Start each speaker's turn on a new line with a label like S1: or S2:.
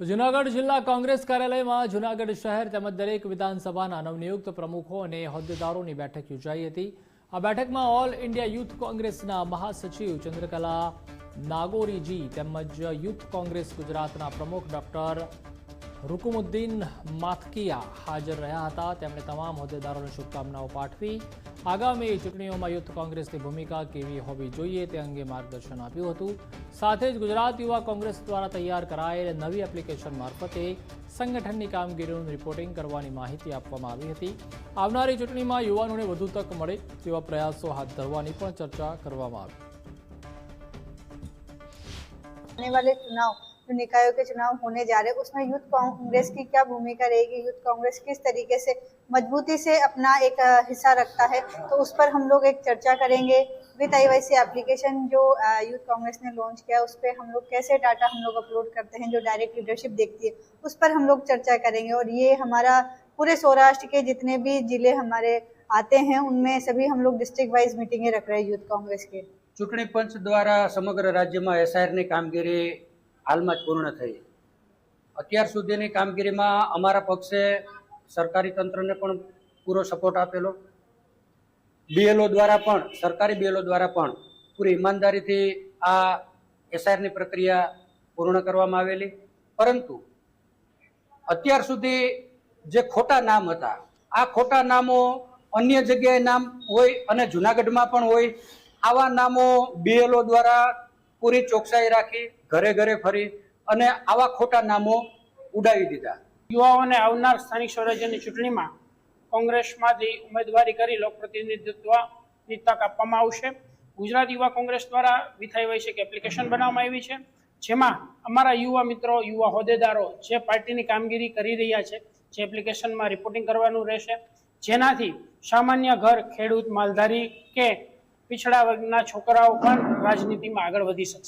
S1: જૂનાગઢ જિલ્લા કોંગ્રેસ કાર્યાલયમાં જૂનાગઢ શહેર તેમજ દરેક વિધાનસભાના નવનિયુક્ત પ્રમુખો અને હોદ્દેદારોની બેઠક યોજાઈ હતી. આ બેઠકમાં ઓલ ઇન્ડિયા યુથ કોંગ્રેસના મહાસચિવ ચંદ્રકલા નાગોરીજી તેમજ યુથ કોંગ્રેસ ગુજરાતના પ્રમુખ ડોક્ટર રુકુમુદ્દીન માથકિયા હાજર રહ્યા હતા. તેમણે તમામ હોદ્દેદારોને શુભકામનાઓ પાઠવી. આગામી ચૂંટણીઓમાં યુથ કોંગ્રેસની ભૂમિકા કેવી હોવી જોઈએ તે અંગે માર્ગદર્શન આપ્યું હતું. સાથે જ ગુજરાત યુવા કોંગ્રેસ દ્વારા તૈયાર કરાયેલ નવી એપ્લિકેશન મારફતે સંગઠનની કામગીરીનું રિપોર્ટિંગ કરવાની માહિતી આપવામાં આવી હતી. આવનારી ચૂંટણીમાં યુવાનોને વધુ તક મળે તેવા પ્રયાસો હાથ ધરવાની પણ ચર્ચા કરવામાં આવી.
S2: ચુનાવ जो निकायों के चुनाव होने जा रहे हैं उसमें यूथ कांग्रेस की क्या भूमिका रहेगी यूथ कांग्रेस किस तरीके से मजबूती से अपना एक अ, हिस्सा रखता है तो उस पर हम लोग एक चर्चा करेंगे विद आई एप्लीकेशन जो अ, यूथ कांग्रेस ने लॉन्च किया उस पर हम लोग कैसे डाटा हम लोग अपलोड करते हैं जो डायरेक्ट लीडरशिप देखती है उस पर हम लोग चर्चा करेंगे और ये हमारा पूरे सौराष्ट्र के जितने भी जिले हमारे आते हैं उनमें सभी हम लोग डिस्ट्रिक्ट वाइज मीटिंगें रख रहे हैं यूथ कांग्रेस के
S3: ચૂંટણી પંચ દ્વારા સમગ્ર રાજ્યમાં એસઆઈઆરની કામગીરી હાલમાં જ પૂર્ણ થઈ. અત્યાર સુધીની કામગીરીમાં અમારા પક્ષે સરકારી તંત્રને પણ પૂરો સપોર્ટ આપેલો. બીએલઓ દ્વારા પણ, સરકારી બીએલઓ દ્વારા પણ પૂરી ઈમાનદારીથી આ એસઆઈઆરની પ્રક્રિયા પૂર્ણ કરવામાં આવેલી. પરંતુ અત્યાર સુધી જે ખોટા નામ હતા, આ ખોટા નામો અન્ય જગ્યાએ નામ હોય અને જુનાગઢમાં પણ હોય, આવા નામો બીએલઓ દ્વારા પૂરી ચોકસાઈ રાખી ઘરે ઘરે ફરી અને આવા ખોટા નામો ઉડાવી દીધા.
S4: યુવાઓને આવનાર સ્થાનિક સ્વરાજ્યની ચૂંટણીમાં કોંગ્રેસમાંથી ઉમેદવારી કરી લોકપ્રતિનિધિત્વની તક આપવામાં આવશે. ગુજરાત યુવા કોંગ્રેસ દ્વારા વિથાઈ વૈશ્વિક એપ્લિકેશન બનાવવામાં આવી છે. જેમાં અમારા યુવા મિત્રો, યુવા હોદ્દેદારો જે પાર્ટીની કામગીરી કરી રહ્યા છે, જે એપ્લિકેશનમાં રિપોર્ટિંગ કરવાનું રહેશે. જેનાથી સામાન્ય ઘર, ખેડૂત, માલધારી કે પીછડા વર્ગના છોકરાઓ પણ રાજનીતિમાં આગળ વધી શકશે.